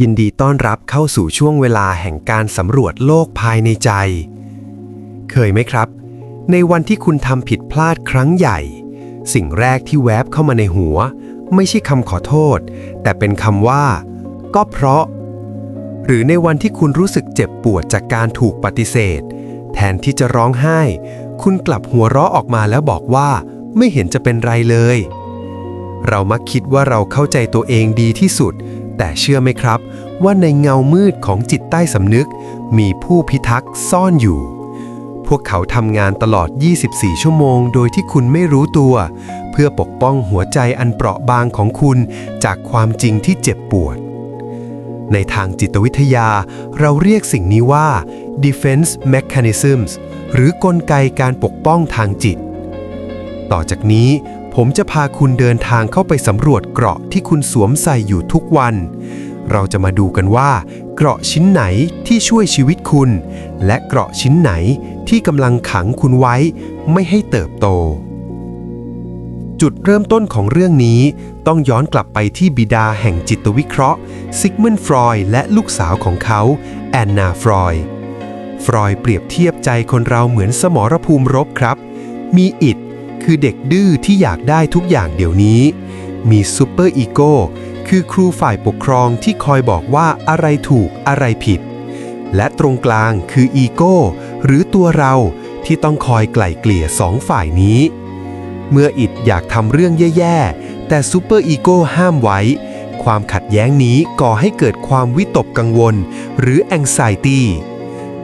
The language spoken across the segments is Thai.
ยินดีต้อนรับเข้าสู่ช่วงเวลาแห่งการสำรวจโลกภายในใจ เคยไหมครับ ในวันที่คุณทำผิดพลาดครั้งใหญ่ สิ่งแรกที่แวบเข้ามาในหัว ไม่ใช่คำขอโทษ แต่เป็นคำว่า ก็เพราะ หรือในวันที่คุณรู้สึกเจ็บปวดจากการถูกปฏิเสธ แทนที่จะร้องไห้ คุณกลับหัวเราะออกมาแล้วบอกว่า ไม่เห็นจะเป็นไรเลย เรามักคิดว่าเราเข้าใจตัวเองดีที่สุด แต่เชื่อไหมครับ ว่าในเงามืดของจิตใต้สำนึก มีผู้พิทักษ์ซ่อนอยู่ พวกเขาทำงานตลอด 24 ชั่วโมง โดยที่คุณไม่รู้ตัว เพื่อปกป้องหัวใจอันเปราะบางของคุณจากความจริงที่เจ็บปวด ในทางจิตวิทยา เราเรียกสิ่งนี้ว่า defense mechanisms หรือกลไกการปกป้องทางจิต ต่อจากนี้ ผมจะพาคุณเดินทางเข้าไปสำรวจเกราะที่คุณสวมใส่อยู่ทุกวัน เราจะมาดูกันว่า เกราะชิ้นไหนที่ช่วยชีวิตคุณ และเกราะชิ้นไหนที่กำลังขังคุณไว้ ไม่ให้เติบโต จุดเริ่มต้นของเรื่องนี้ต้องย้อนกลับไปที่บิดาแห่งจิตวิเคราะห์ซิกมันฟรอยและลูกสาวของเขา แอนนาฟรอยฟรอยเปรียบเทียบใจคนเราเหมือนสมรภูมิรบครับ มีอิด คือเด็กดื้อที่อยากได้ทุกอย่างเดี๋ยวนี้ มีซูเปอร์อีโก้คือครูฝ่ายปกครองที่คอยบอกว่าอะไรถูกอะไรผิด และตรงกลางคืออีโก้หรือตัวเราที่ต้องคอยไกล่เกลี่ยสองฝ่ายนี้ เมื่ออิดอยากทำเรื่องแย่ๆ แต่ซูเปอร์อีโก้ห้ามไว้ ความขัดแย้งนี้ก่อให้เกิดความวิตกกังวล หรือแองไซตี้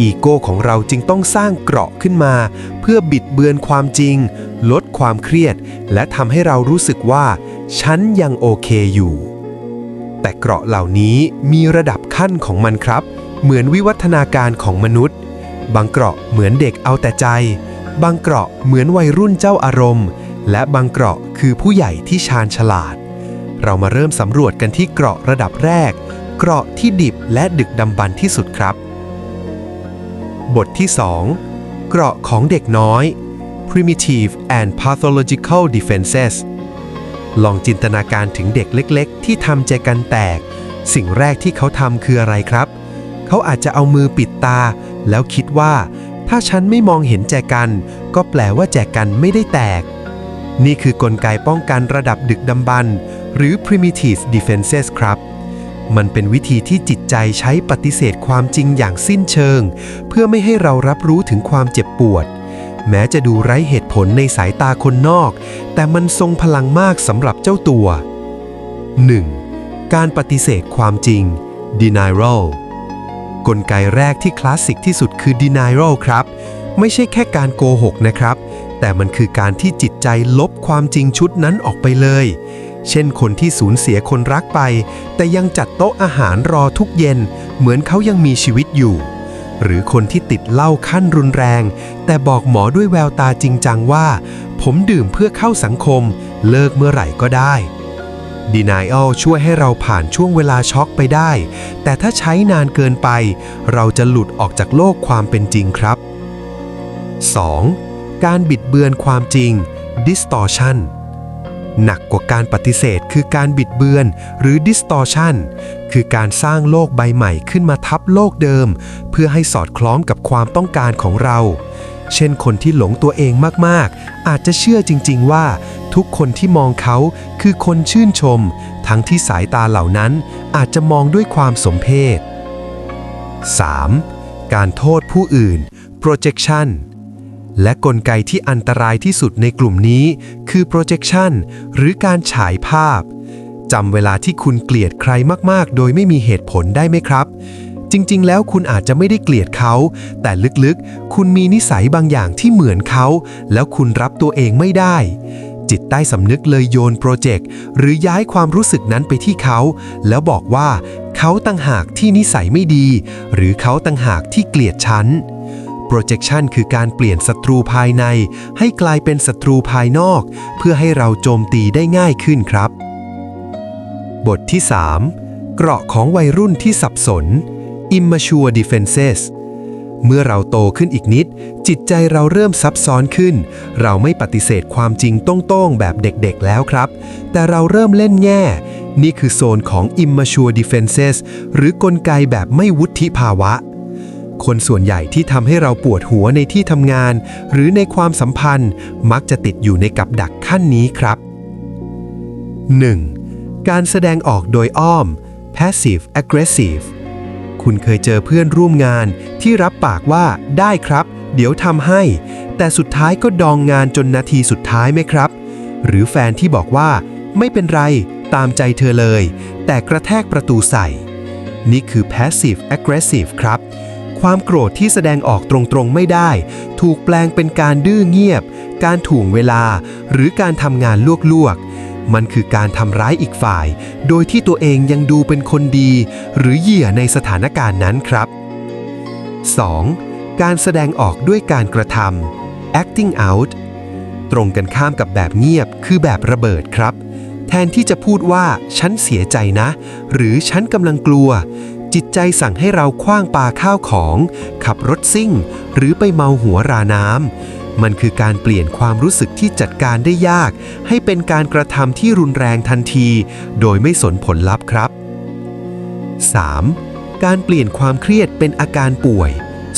อีโก้ของเราจึงต้องสร้างเกราะขึ้นมา เพื่อบิดเบือนความจริง ลดความเครียด และทำให้เรารู้สึกว่า ฉันยังโอเคอยู่ แต่เกราะเหล่านี้มีระดับขั้นของมันครับ เหมือนวิวัฒนาการของมนุษย์ บางเกราะเหมือนเด็กเอาแต่ใจ บางเกราะเหมือนวัยรุ่นเจ้าอารมณ์ และบางเกราะคือผู้ใหญ่ที่ชาญฉลาด เรามาเริ่มสำรวจกันที่เกราะระดับแรก เกราะที่ดิบและดึกดำบรรพ์ที่สุดครับ บทที่ 2 เกราะของเด็กน้อย primitive and pathological defenses ลองจินตนาการถึงเด็กเล็ก ๆ ที่ทำใจกันแตก สิ่งแรกที่เขาทำคืออะไรครับ เขาอาจจะเอามือปิดตา แล้วคิดว่า ถ้าฉันไม่มองเห็นแจกัน ก็แปลว่าแจกันไม่ได้แตก นี่คือกลไกป้องกันระดับดึกดำบรรพ์หรือ primitive defenses ครับ มันเป็นวิธีที่จิตใจใช้ปฏิเสธความจริงอย่างสิ้นเชิง เพื่อไม่ให้เรารับรู้ถึงความเจ็บปวด แม้จะดูไร้เหตุผลในสายตาคนนอก แต่มันทรงพลังมากสำหรับเจ้าตัว 1. การปฏิเสธความจริง denial กลไกแรกที่คลาสสิกที่สุดคือ denial ครับ ไม่ใช่แค่การโกหกนะครับ แต่มันคือการที่จิตใจลบความจริงชุดนั้นออกไปเลย เช่นคนที่สูญเสียคนรักไป แต่ยังจัดโต๊ะอาหารรอทุกเย็น เหมือนเขายังมีชีวิตอยู่ หรือคนที่ติดเหล้าขั้นรุนแรง แต่บอกหมอด้วยแววตาจริงจังว่า ผมดื่มเพื่อเข้าสังคม เลิกเมื่อไหร่ก็ได้ Denial ช่วยให้เราผ่านช่วงเวลาช็อกไปได้ แต่ถ้าใช้นานเกินไป เราจะหลุดออกจากโลกความเป็นจริงครับ 2. การบิดเบือนความจริง distortion หนักกว่าการปฏิเสธคือการบิดเบือนหรือ distortion คือการสร้างโลกใบใหม่ขึ้นมาทับโลกเดิม เพื่อให้สอดคล้องกับความต้องการของเรา เช่นคนที่หลงตัวเองมากๆ อาจจะเชื่อจริง ๆ ว่า ทุกคนที่มองเขาคือคนชื่นชม ทั้งที่สายตาเหล่านั้นอาจจะมองด้วยความสมเพช 3. การโทษผู้อื่น projection และกลไกที่อันตรายที่สุดในกลุ่มนี้ คือ projection หรือการฉายภาพจำเวลาที่คุณเกลียดใครมากๆ โดยไม่มีเหตุผลได้ไหมครับ จริงๆ แล้วคุณอาจจะไม่ได้เกลียดเขา แต่ลึกๆ คุณมีนิสัยบางอย่างที่เหมือนเขา แล้วคุณรับตัวเองไม่ได้ จิตใต้สำนึกเลยโยนโปรเจกต์หรือย้ายความรู้สึกนั้นไปที่เขา แล้วบอกว่า เขาต่างหากที่นิสัยไม่ดี หรือเขาต่างหากที่เกลียดฉัน projection คือการเปลี่ยนศัตรูภายใน ให้กลายเป็นศัตรูภายนอก เพื่อให้เราโจมตีได้ง่ายขึ้นครับ บทที่ 3 เกราะของวัยรุ่นที่สับสน immature defenses เมื่อเราโตขึ้นอีกนิด จิตใจเราเริ่มซับซ้อนขึ้น เราไม่ปฏิเสธความจริงต้งๆ แบบเด็กๆแล้วครับ แต่เราเริ่มเล่นแง่ นี่คือโซนของ immature defenses หรือกลไกแบบไม่วุฒิภาวะ คนส่วนใหญ่ที่ทำให้เราปวดหัวในที่ทำงาน หรือในความสัมพันธ์มักจะติดอยู่ในกับดักขั้นนี้ครับ 1. การแสดงออกโดยอ้อม passive aggressive คุณเคยเจอเพื่อนร่วมงานที่รับปากว่าได้ครับ เดี๋ยวทำให้ แต่สุดท้ายก็ดองงานจนนาทีสุดท้ายไหมครับ หรือแฟนที่บอกว่า ไม่เป็นไร ตามใจเธอเลย แต่กระแทกประตูใส่ นี่คือ passive aggressive ครับ ความโกรธที่แสดงออกตรงๆไม่ได้ ถูกแปลงเป็นการดื้อเงียบ การถ่วงเวลา หรือการทำงานลวกๆ มันคือการทำร้ายอีกฝ่าย โดยที่ตัวเองยังดูเป็นคนดี หรือเหยื่อในสถานการณ์นั้นครับ 2. การแสดงออกด้วยการกระทำ acting out ตรงกันข้ามกับแบบเงียบคือแบบระเบิดครับ แทนที่จะพูดว่า ฉันเสียใจนะ หรือฉันกำลังกลัว จิตใจสั่งให้เราคว้างปาข้าวของ ขับรถซิ่ง หรือไปเมาหัวราน้ำมันคือการเปลี่ยนความรู้สึกที่จัดการได้ยาก ให้เป็นการกระทำที่รุนแรงทันที โดยไม่สนผลลัพธ์ครับ 3. การเปลี่ยนความเครียดเป็นอาการป่วย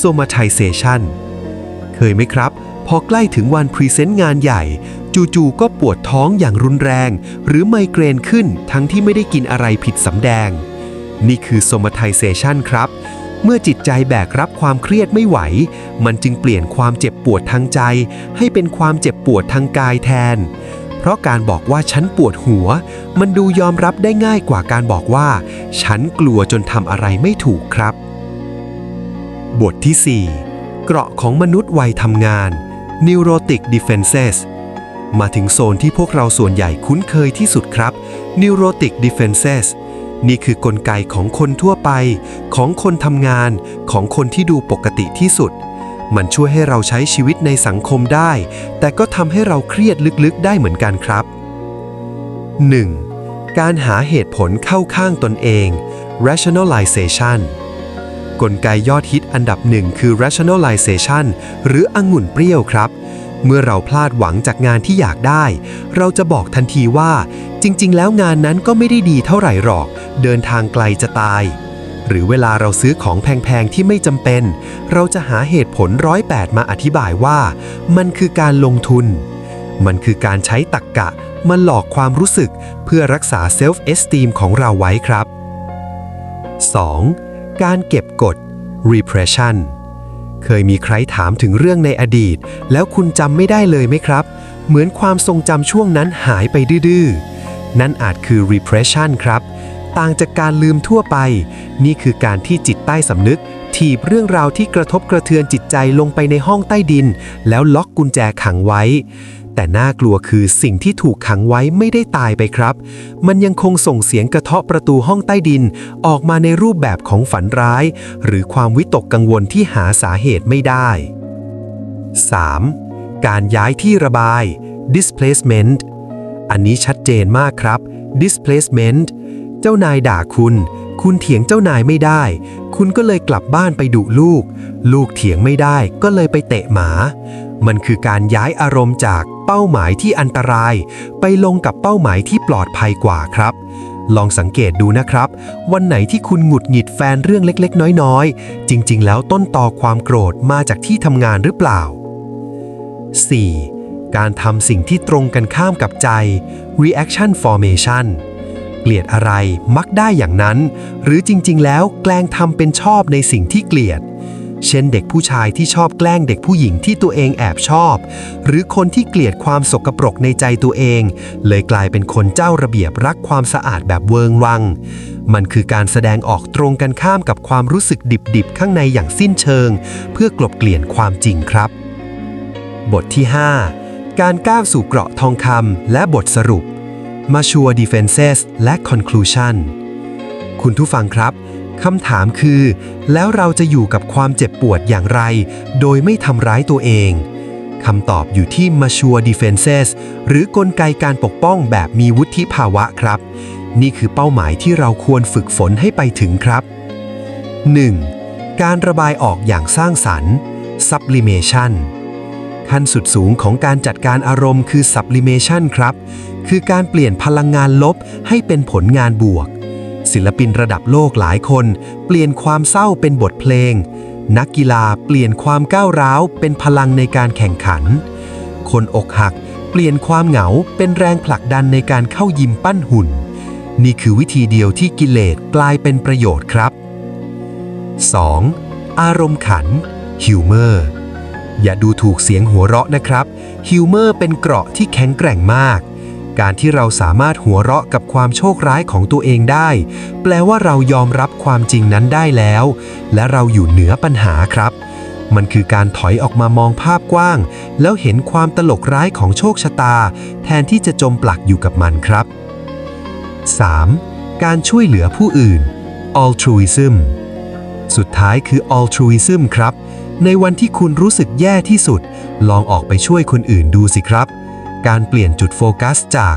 somatization เคยไหมครับ พอใกล้ถึงวันพรีเซนต์งานใหญ่ จู่ๆก็ปวดท้องอย่างรุนแรง หรือไมเกรนขึ้นทั้งที่ไม่ได้กินอะไรผิดสำแดง นี่คือ somatization ครับ เมื่อจิตใจแบกรับความเครียดไม่ไหว มันจึงเปลี่ยนความเจ็บปวดทางใจ ให้เป็นความเจ็บปวดทางกายแทน เพราะการบอกว่าฉันปวดหัว มันดูยอมรับได้ง่ายกว่าการบอกว่า ฉันกลัวจนทำอะไรไม่ถูกครับ บทที่ 4 เกราะของมนุษย์วัยทำงาน Neurotic Defenses มาถึงโซนที่พวกเราส่วนใหญ่คุ้นเคยที่สุดครับ Neurotic Defenses นี่คือกลไกของคนทั่วไป ของคนทำงาน ของคนที่ดูปกติที่สุด มันช่วยให้เราใช้ชีวิตในสังคมได้ แต่ก็ทำให้เราเครียดลึกๆได้เหมือนกันครับ 1. การหาเหตุผลเข้าข้างตนเอง rationalization กลไกยอดฮิตอันดับหนึ่งคือ rationalization หรือองุ่นเปรี้ยวครับ เมื่อเราพลาดหวังจากงานที่อยากได้ เราจะบอกทันทีว่า จริง ๆ แล้วงานนั้นก็ไม่ได้ดีเท่าไหร่หรอก เดินทางไกลจะตาย หรือเวลาเราซื้อของแพง ๆ ที่ไม่จำเป็น เราจะหาเหตุผลร้อยแปดมาอธิบายว่า มันคือการลงทุน มันคือการใช้ตักกะมาหลอกความรู้สึกเพื่อรักษาเซลฟ์เอสตีมของเราไว้ครับ 2. การเก็บกด repression เคยมีใครถามถึงเรื่องในอดีต แล้วคุณจำไม่ได้เลยไหมครับ เหมือนความทรงจำช่วงนั้นหายไปดื้อๆ นั่นอาจคือ repression ครับ ต่างจากการลืมทั่วไป นี่คือการที่จิตใต้สำนึก ถีบเรื่องราวที่กระทบกระเทือนจิตใจลงไปในห้องใต้ดิน แล้วล็อกกุญแจขังไว้ แต่น่ากลัวคือสิ่งที่ถูกขังไว้ไม่ได้ตายไปครับ มันยังคงส่งเสียงกระเทาะประตูห้องใต้ดิน ออกมาในรูปแบบของฝันร้าย หรือความวิตกกังวลที่หาสาเหตุไม่ได้ 3. การย้ายที่ระบาย displacement อันนี้ชัดเจนมากครับ displacement เจ้านายด่าคุณ คุณเถียงเจ้านายไม่ได้ คุณก็เลยกลับบ้านไปดุลูก ลูกเถียงไม่ได้ก็เลยไปเตะหมา มันคือการย้ายอารมณ์จากเป้าหมายที่อันตราย ไปลงกับเป้าหมายที่ปลอดภัยกว่าครับ ลองสังเกตดูนะครับ วันไหนที่คุณหงุดหงิดแฟนเรื่องเล็กๆ น้อยๆ จริง ๆ แล้วต้นตอความโกรธมาจากที่ทำงานหรือเปล่า 4. การทำสิ่งที่ตรงกันข้ามกับใจ reaction formation เกลียดอะไรมักได้อย่างนั้น หรือจริง ๆ แล้วแกล้งทำเป็นชอบในสิ่งที่เกลียด เช่นเด็กผู้ชายที่ชอบแกล้งเด็กผู้หญิงที่ตัวเองแอบชอบ หรือคนที่เกลียดความสกปรกในใจตัวเอง เลยกลายเป็นคนเจ้าระเบียบรักความสะอาดแบบเวิงวัง มันคือการแสดงออกตรงกันข้ามกับความรู้สึกดิบๆ ข้างในอย่างสิ้นเชิง เพื่อกลบเกลื่อนความจริงครับ บทที่ 5 การก้าวสู่เกราะทองคำและบทสรุป Mature Defenses และ Conclusion คุณผู้ฟังครับ คำถามคือ แล้วเราจะอยู่กับความเจ็บปวดอย่างไร โดยไม่ทำร้ายตัวเองคำตอบอยู่ที่ Mature Defenses หรือกลไกการปกป้องแบบมีวุฒิภาวะครับ นี่คือเป้าหมายที่เราควรฝึกฝนให้ไปถึงครับ 1. การระบายออกอย่างสร้างสรรค์ Sublimation ขั้นสุดสูงของการจัดการอารมณ์คือ sublimation ครับ คือการเปลี่ยนพลังงานลบให้เป็นผลงานบวก ศิลปินระดับโลกหลายคน เปลี่ยนความเศร้าเป็นบทเพลง นักกีฬาเปลี่ยนความก้าวร้าวเป็นพลังในการแข่งขัน คนอกหักเปลี่ยนความเหงาเป็นแรงผลักดันในการเข้ายิมปั้นหุ่น นี่คือวิธีเดียวที่กิเลสกลายเป็นประโยชน์ครับ 2. อารมณ์ขันฮิวเมอร์อย่าดูถูกเสียงหัวเราะนะครับฮิวเมอร์เป็นเกราะที่แข็งแกร่งมาก การที่เราสามารถหัวเราะกับความโชคร้ายของตัวเองได้ แปลว่าเรายอมรับความจริงนั้นได้แล้ว และเราอยู่เหนือปัญหาครับ มันคือการถอยออกมามองภาพกว้าง แล้วเห็นความตลกร้ายของโชคชะตา แทนที่จะจมปลักอยู่กับมันครับ 3. การช่วยเหลือผู้อื่น altruism สุดท้ายคือ altruism ครับ ในวันที่คุณรู้สึกแย่ที่สุด ลองออกไปช่วยคนอื่นดูสิครับ การเปลี่ยนจุดโฟกัสจาก